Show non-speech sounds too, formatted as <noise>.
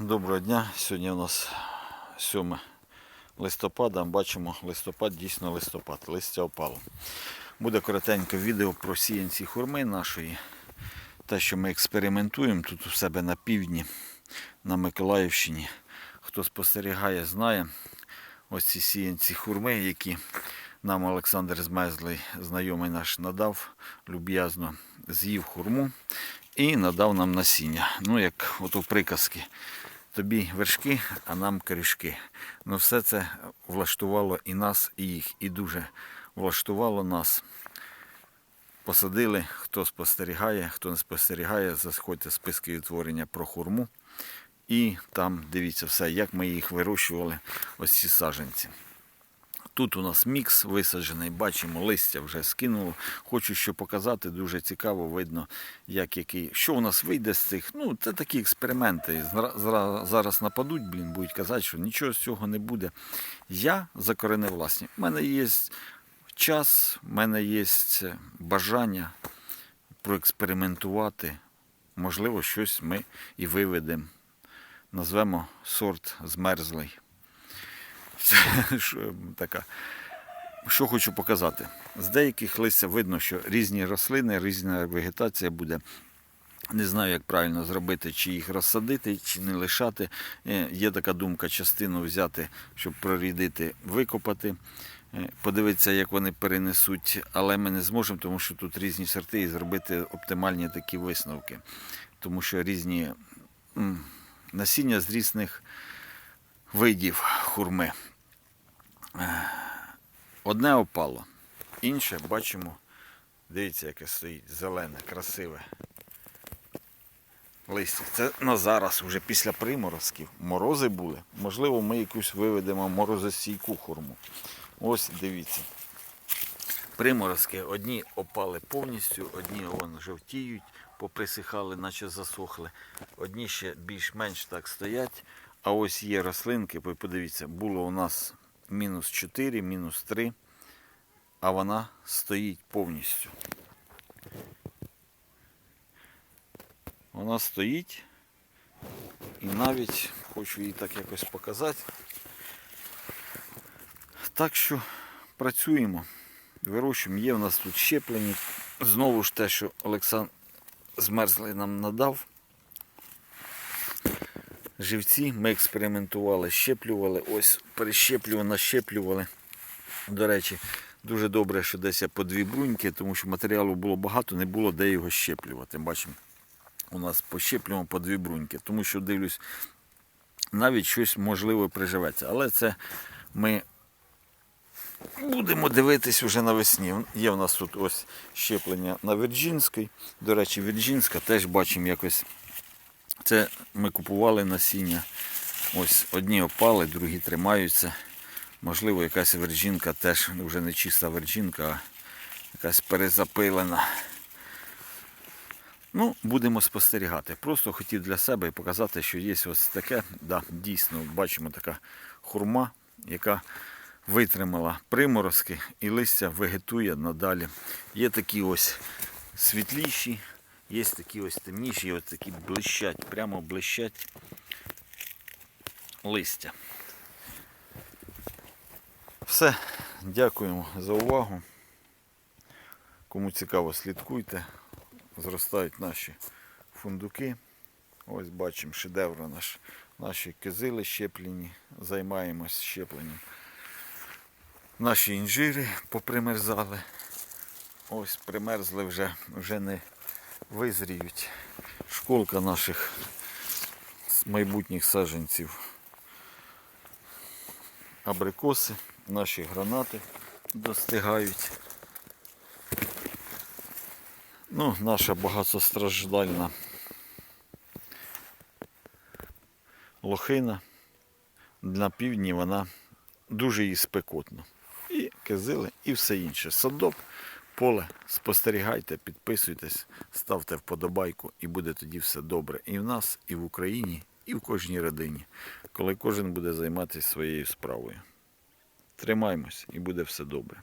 Доброго дня. Сьогодні у нас 7 листопада. Бачимо, листопад дійсно листопад. Листя опало. Буде коротеньке відео про сіянці хурми нашої. Те, що ми експериментуємо тут у себе на півдні, на Миколаївщині. Хто спостерігає, знає. Ось ці сіянці хурми, які нам Олександр Змезлий, знайомий наш, надав, люб'язно з'їв хурму і надав нам насіння. Ну, як от у приказки. Тобі вершки, а нам корішки. Ну, все це влаштувало і нас, і їх. І дуже влаштувало нас. Посадили, хто спостерігає, хто не спостерігає, заходьте списки відтворення про хурму. І там дивіться все, як ми їх вирощували, ось ці саджанці. Тут у нас мікс висаджений, бачимо, листя вже скинуло. Хочу що показати, дуже цікаво, видно, як який. Що у нас вийде з цих. Ну, це такі експерименти. Зараз нападуть, блін, будуть казати, що нічого з цього не буде. Я закоренив власні. У мене є час, в мене є бажання проекспериментувати. Можливо, щось ми і виведемо. Назвемо сорт змерзлий. Це <laughs> що, така. Що хочу показати. З деяких листя видно, що різні рослини, різна вегетація буде. Не знаю, як правильно зробити, чи їх розсадити, чи не лишати. Е, Є така думка частину взяти, щоб прорідити, викопати, е, подивитися, як вони перенесуть, але ми не зможемо, тому що тут різні сорти і зробити оптимальні такі висновки. Тому що різні насіння з різних видів хурми. Одне опало, інше бачимо, дивіться, яке стоїть, зелене, красиве. Листя. Це на зараз, вже після приморозків. Морози були. Можливо, ми якусь виведемо морозостійку хурму. Ось дивіться. Приморозки одні опали повністю, одні вон жовтіють, поприсихали, наче засохли. Одні ще більш-менш так стоять. А ось є рослинки, подивіться, було у нас мінус 4, мінус 3, а вона стоїть повністю. Вона стоїть і навіть хочу її так якось показати. Так що працюємо, вирощуємо. Є в нас тут щеплені. Знову ж те, що Олександр Змерзлий нам надав. Живці ми експериментували, щеплювали, ось перещеплювали, нащеплювали. До речі, дуже добре, що десь я по дві бруньки, тому що матеріалу було багато, не було де його щеплювати. Бачимо, у нас пощеплюємо по дві бруньки, тому що дивлюсь, навіть щось можливо приживеться. Але це ми будемо дивитись вже навесні. Є в нас тут ось щеплення на Вірджинській. До речі, Вірджинська теж бачимо якось. Це ми купували насіння. Ось одні опали, другі тримаються. Можливо, якась вержинка теж вже не чиста вержинка, а якась перезапилена. Ну, будемо спостерігати. Просто хотів для себе показати, що є ось таке, да, дійсно, бачимо така хурма, яка витримала приморозки і листя вегетує надалі. Є такі ось світліші, є такі ось темніші, ось такі блищать, прямо блищать листя. Все, дякуємо за увагу. Кому цікаво, слідкуйте. Зростають наші фундуки. Ось бачимо шедевр наш. Наші кизили щеплені, займаємось щепленням. Наші інжири попримерзали. Ось примерзли вже, вже не визріють. Школка наших майбутніх саджанців. Абрикоси, наші гранати достигають. Ну, наша багатостраждальна лохина на півдні вона дуже їй спекотно. І кизили, і все інше. Садок, поле, спостерігайте, підписуйтесь, ставте вподобайку, і буде тоді все добре. І в нас, і в Україні, і в кожній родині, коли кожен буде займатися своєю справою. Тримаймось і буде все добре.